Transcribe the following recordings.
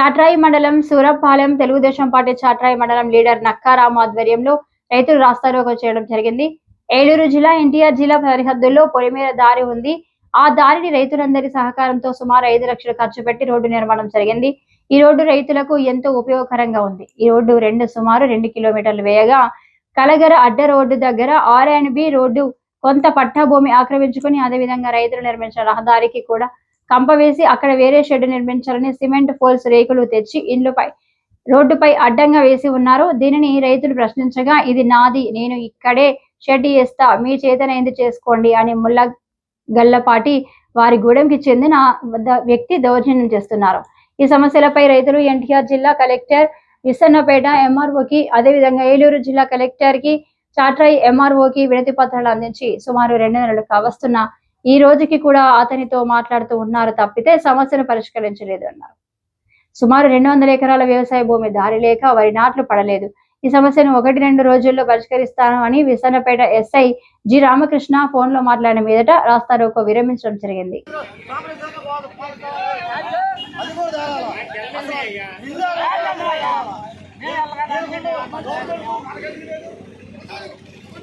చాట్రాయి మండలం సూరపాలెం తెలుగుదేశం పార్టీ చాట్రాయి మండలం లీడర్ నక్కారాం ఆధ్వర్యంలో రైతులు రాస్తారోకో చేయడం జరిగింది. ఏలూరు జిల్లా ఎన్టీఆర్ జిల్లా సరిహద్దుల్లో పొలిమేర దారి ఉంది. ఆ దారిని రైతులందరి సహకారంతో సుమారు ఐదు లక్షలు ఖర్చు పెట్టి రోడ్డు నిర్మాణం జరిగింది. ఈ రోడ్డు రైతులకు ఎంతో ఉపయోగకరంగా ఉంది. ఈ రోడ్డు రెండు సుమారు రెండు కిలోమీటర్లు వేయగా కలగర అడ్డ రోడ్డు దగ్గర ఆర్ అండ్ బి రోడ్డు కొంత పట్టా భూమి ఆక్రమించుకుని అదేవిధంగా రైతులు నిర్మించిన రహదారికి కూడా కంప వేసి అక్కడ వేరే షెడ్ నిర్మించాలని సిమెంట్ ఫోల్స్ రేకులు తెచ్చి ఇండ్లపై రోడ్డుపై అడ్డంగా వేసి ఉన్నారు. దీనిని రైతులు ప్రశ్నించగా ఇది నాది నేను ఇక్కడే షెడ్ వేస్తా మీ చేతనైంది చేసుకోండి అని ముల్ల గల్లపాటి వారి గూడెంకి చెందిన వ్యక్తి దౌర్జన్యం చేస్తున్నారు. ఈ సమస్యలపై రైతులు ఎన్టీఆర్ జిల్లా కలెక్టర్ విసన్నపేట ఎంఆర్ఓకి అదేవిధంగా ఏలూరు జిల్లా కలెక్టర్కి చాట్రాయి ఎంఆర్ఓకి వినతి పత్రాలు అందించి సుమారు రెండు నెలలు కావస్తున్న ఈ రోజుకి కూడా అతనితో మాట్లాడుతూ ఉన్నారు తప్పితే సమస్యను పరిష్కరించలేదు అన్నారు. సుమారు రెండు వందల ఎకరాల వ్యవసాయ భూమి దారి లేక వరి నాట్లు పడలేదు. ఈ సమస్యను ఒకటి రెండు రోజుల్లో పరిష్కరిస్తాను అని విసన్నపేట ఎస్ఐ జి రామకృష్ణ ఫోన్లో మాట్లాడిన మీదట రాస్తారోకో విరమించడం జరిగింది.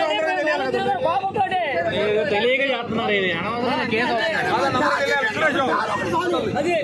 అందరికీ తెలియాలి కదా ఏదో తెలియక చేస్తున్నారు ఇది అనవసరంగా కేసు వస్తుంది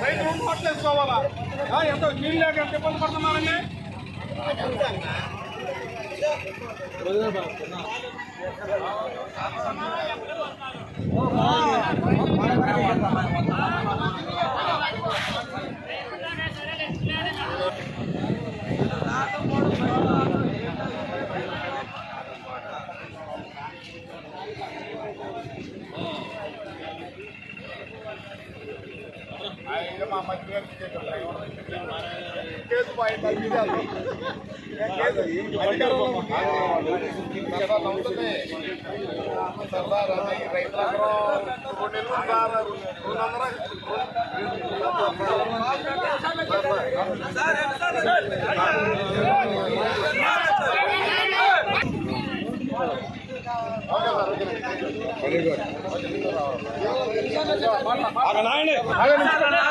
రైతులు ఆ, ఎంతో నీళ్ళు లేక ఎంత ఇబ్బంది పడుతున్నారండి? ఆయన మా మంత్రి గారికి కేసు సర్దార్ అది రైతులందరూ రెండు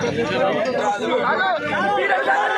రెండు ¡Vamos!